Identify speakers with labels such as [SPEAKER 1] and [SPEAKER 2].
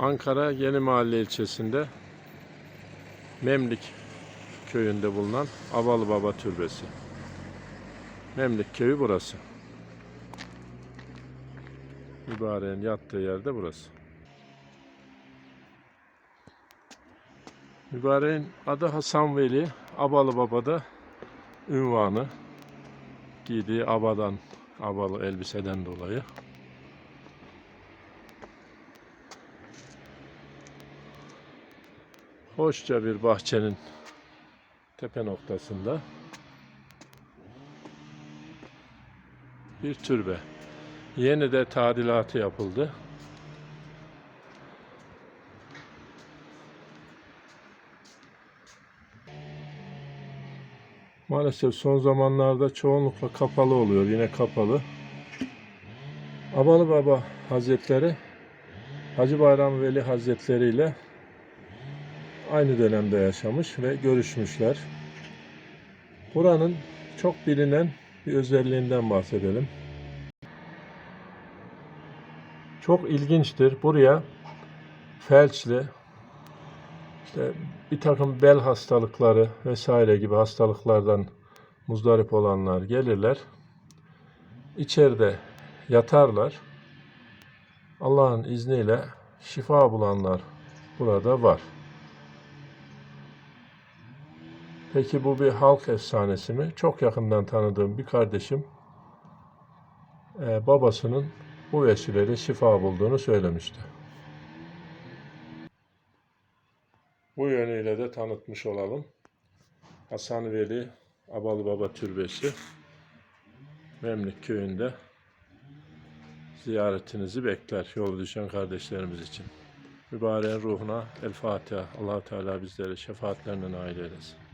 [SPEAKER 1] Ankara Yeni Mahalle ilçesinde Memlik köyünde bulunan Avalı Baba Türbesi. Memlik köyü burası. Mübareğin yattığı yerde burası. Mübareğin adı Hasan Veli, Abalı Baba'da ünvanı. Giydiği abadan, abalı elbiseden dolayı. Hoşça bir bahçenin tepe noktasında bir türbe. Yeni de tadilatı yapıldı. Maalesef son zamanlarda çoğunlukla kapalı oluyor. Yine kapalı. Abalı Baba Hazretleri Hacı Bayram Veli Hazretleri ile aynı dönemde yaşamış ve görüşmüşler. Buranın çok bilinen bir özelliğinden bahsedelim. Çok ilginçtir. Buraya felçli, işte bir takım bel hastalıkları vesaire gibi hastalıklardan muzdarip olanlar gelirler. İçeride yatarlar. Allah'ın izniyle şifa bulanlar burada var. Peki bu bir halk efsanesi mi? Çok yakından tanıdığım bir kardeşim e, babasının bu vesileyle şifa bulduğunu söylemişti. Bu yönüyle de tanıtmış olalım. Hasan Veli Abalı Baba Türbesi Memlik köyünde ziyaretinizi bekler yol düşen kardeşlerimiz için. Mübareğin ruhuna El Fatiha. allah Teala bizlere şefaatlerine nail eylesin.